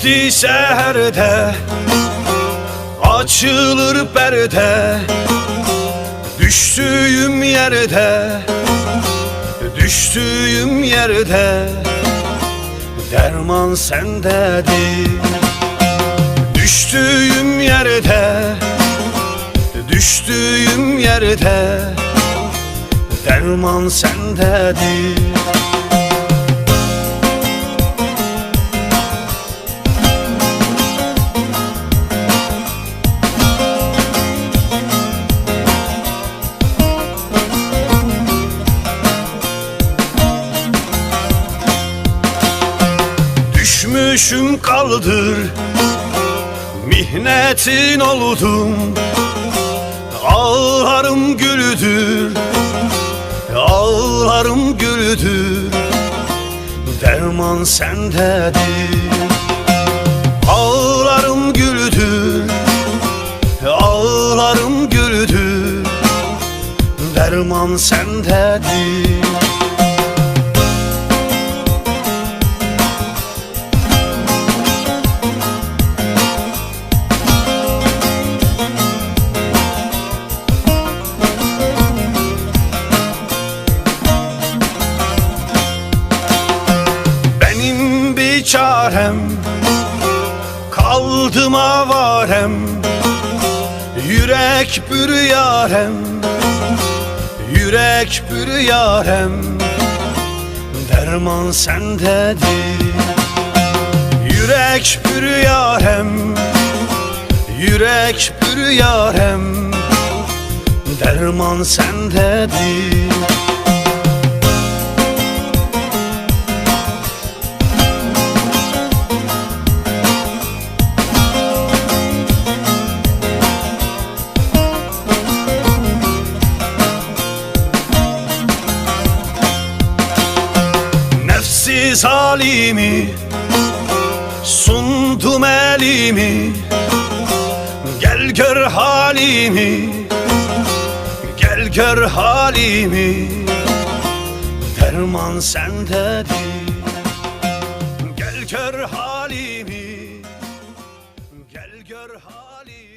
Vakti seherde Açılır perde. Düştüğüm yerde Düştüğüm yerde. Derman sendedir. Düştüğüm yerde Düştüğüm yerde. Derman sendedir Düşmüşüm kaldır Mihnetin oldum Ağlarım gülüdür Ağlarım gülüdür. Derman sendedir Ağlarım gülüdür Ağlarım gülüdür. Derman sendedir çarem. Kaldım avarem. Yürek bürüyarem Yürek bürüyarem Derman sendedir. Yürek bürüyarem Yürek bürüyarem Derman sendedir Zalimi Sundum elimi. Gel gör halimi Gel gör halimi. Derman sendedir. Gel gör halimi Gel gör halimi